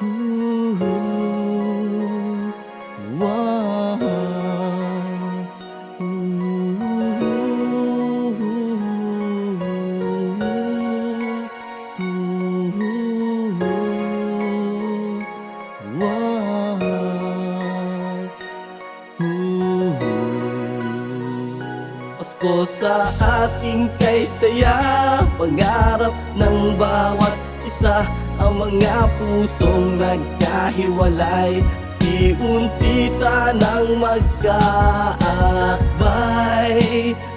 Pasko sa ating kay saya Pangarap ng bawat isa Ang mga pusong nagkahiwalay Iunti sanang magkaakbay.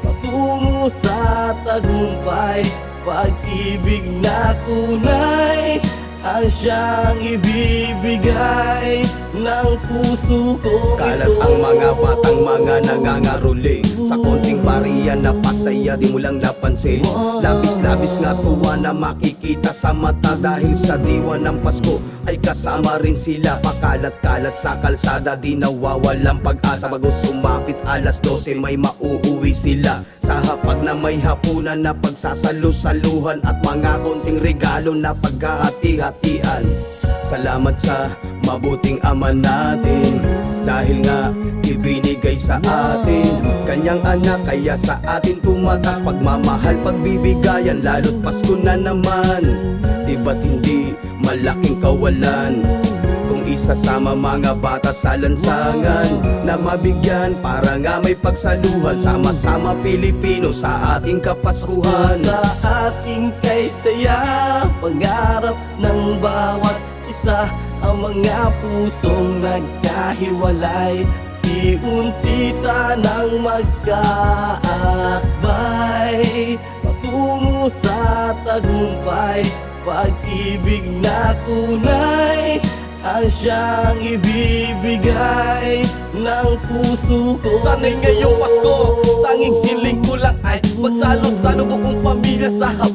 Patungo sa tagumpay Pag-ibig na tunay. Ang siyang ibibigay ng puso ko. Kalat ang mga batang mga nangangaruling. Sa konting bariya na pasaya di mo lang napansin. Labis-labis nga tuwa na makikita sa mata Dahil sa diwa ng Pasko. Ay kasama rin sila Pakalat-kalat sa kalsada. Di nawawalang pag-asa Bago sumapit alas 12 may mauuwi sila Sa hapag na may hapunan na pagsasalo-saluhan At mga konting regalo na paghahati-hatian Salamat sa mabuting ama natin Dahil nga ibinigay sa atin. Kanyang anak kaya sa atin tumatak. Pagmamahal, pagbibigayan Lalo't Pasko na naman. Di ba't hindi malaking kawalan. Kung isasama mga bata sa lansangan Na mabigyan para nga may pagsaluhan. Sama-sama Pilipino sa ating kapaskuhan. Sa ating kay saya Pangarap ng bawat isa Ang mga pusong nagkahiwalay. Iunti sanang magkaakbay. Patungo sa tagumpay Pag-ibig na tunay. Ang siyang ibibigay ng puso ko. Sana'y ngayong Pasko Tanging hiling ko lang ay Magsalo-salo buong pamilya sa hapagkainan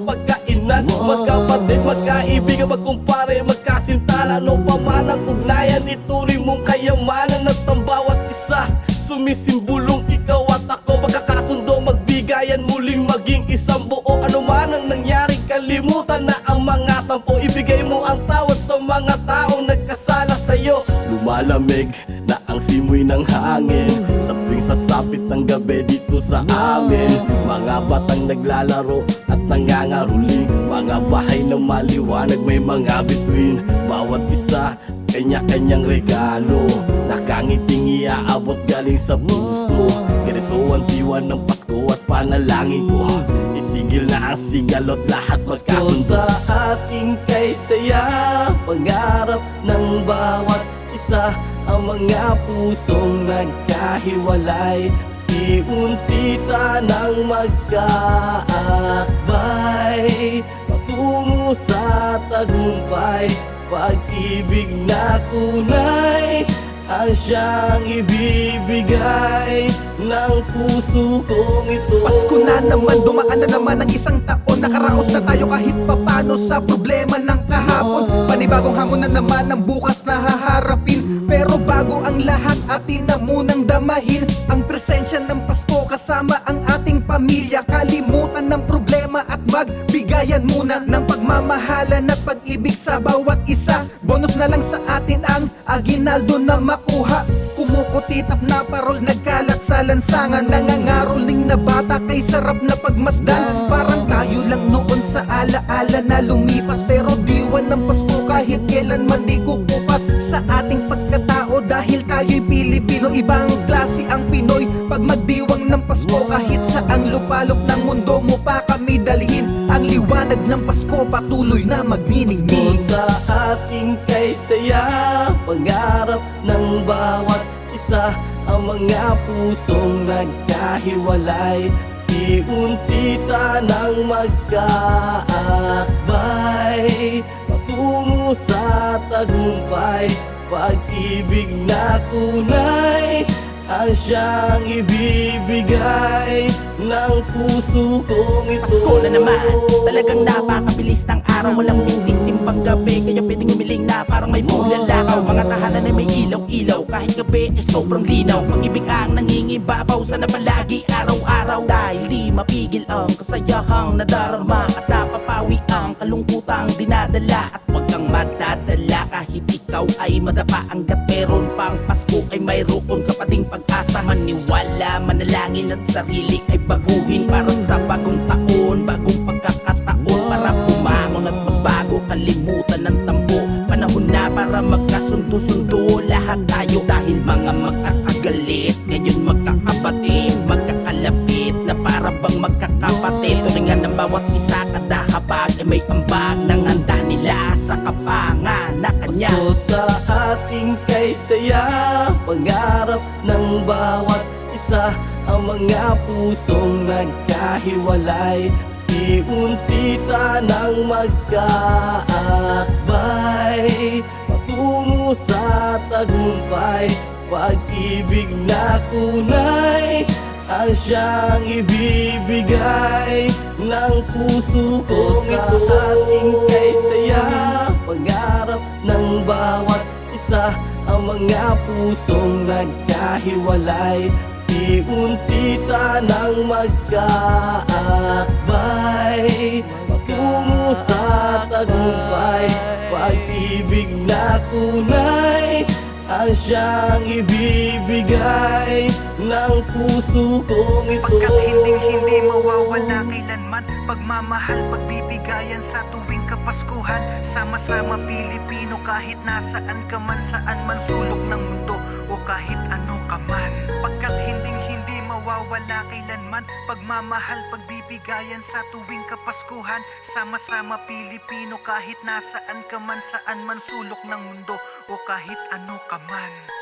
Sumisimbulong ikaw at ako. Magkakasundo, magbigayan Muling maging isang buo. Ano man ang nangyari Kalimutan na ang mga tampo. Ibigay mo ang tawad sa mga taong nagkasala sa'yo. Lumalamig na ang simoy ng hangin. Sa tuwing sasapit ng gabi dito sa amin. Mga batang naglalaro at nangangaruling Mga bahay na maliwanag may mga bituin. Bawat isa kanya-kanyang regalo. Nakangiting iaabot galing sa puso. Ganito ang diwa ng Pasko at panalangin ko. Itigil na ang sigalot lahat magkasundo. sa ating kay saya Pangarap ng bawat isa Ang mga pusong nagkahiwalay. Iunti sanang magkaakbay Patungo sa tagumpay Pag-ibig na tunay ang siyang ibibigay ng puso kong ito. Pasko na naman, dumaan na naman ang isang taon. Nakaraos na tayo kahit papano sa problema ng kahapon. Panibagong hamon na naman ang bukas na haharapin. Pero bago ang lahat, atin na munang damahin Ang pamilya Kalimutan ng problema at magbigayan muna Ng pagmamahalan at pag-ibig sa bawat isa. Bonus na lang sa atin ang aginaldo na makuha. Kumukutitap na parol nagkalat sa lansangan. Nangangaroling na bata kay sarap na pagmasdan. Parang tayo lang noon sa alaala na lumipas. Pero diwan ng Pasko kahit kailan man di kukupas. Sa ating pagkatao dahil tayo'y Pilipino Ibang klase ang Pinoy. Pag magdiwang ng Pasko kahit ang lupalop ng mundo mo pa kami dalhin. Ang liwanag ng Pasko patuloy na magniningning. Sa ating kay saya Pangarap ng bawat isa Ang mga pusong nagkahiwalay Iunti sanang magkaakbay. Patungo sa tagumpay Pag-ibig na tunay ang siyang ibibigay ng puso kong ito. Pasko na naman Talagang napakabilis ng araw. Walang bintis simpang gabi Kaya pwedeng umiling na parang may bulan lakaw. Mga tahanan ay may ilaw-ilaw Kahit gabi ay sobrang linaw. Pag-ibig ang nangingibabaw Sana palagi araw-araw. Dahil di mapigil ang kasayahang nadarama At napapawi ang kalungkutang dinadala. At huwag kang madadala kahit ikaw ay madapa Hanggat meron pag-asa Maniwala, manalangin at sarili ay baguhin. Para sa bagong taon, bagong pagkakataon. Para bumangon at magbago, kalimutan ng tampo. Panahon na para magkasundo-sundo. Lahat tayo dahil mga magkakagalit Ngayon magkakapatid, magkakalapit Na para bang magkakapatid. Turingan ng bawat isa kada habag Ay may ambag. Ng handa nila Sa kapanganakan niya Pasko sa ating kay saya. Pangarap ng bawat isa Ang mga pusong nagkahiwalay. Iunti sanang magkaakbay. Patungo sa tagumpay Pag-ibig na tunay. Ang siyang ibibigay ng puso ko sa ating kay saya. Pangarap ng bawat isa ang mga pusong nagkahiwalay. Iunti sanang magkaakbay Patungo sa tagumpay. Pag-ibig na tunay ang siyang ibibigay. Ng puso kong ito. Pagkat hindi hindi mawawala kailanman Pagmamahal, pagbibigayan sa tuwing kapaskuhan Sama-sama Pilipino kahit nasaan ka man Saan man sulok ng mundo o kahit ano ka man Pagkat hindi hindi mawawala kailanman Pagmamahal, pagbibigayan sa tuwing kapaskuhan. Sama-sama Pilipino kahit nasaan ka man Saan man sulok ng mundo o kahit ano ka man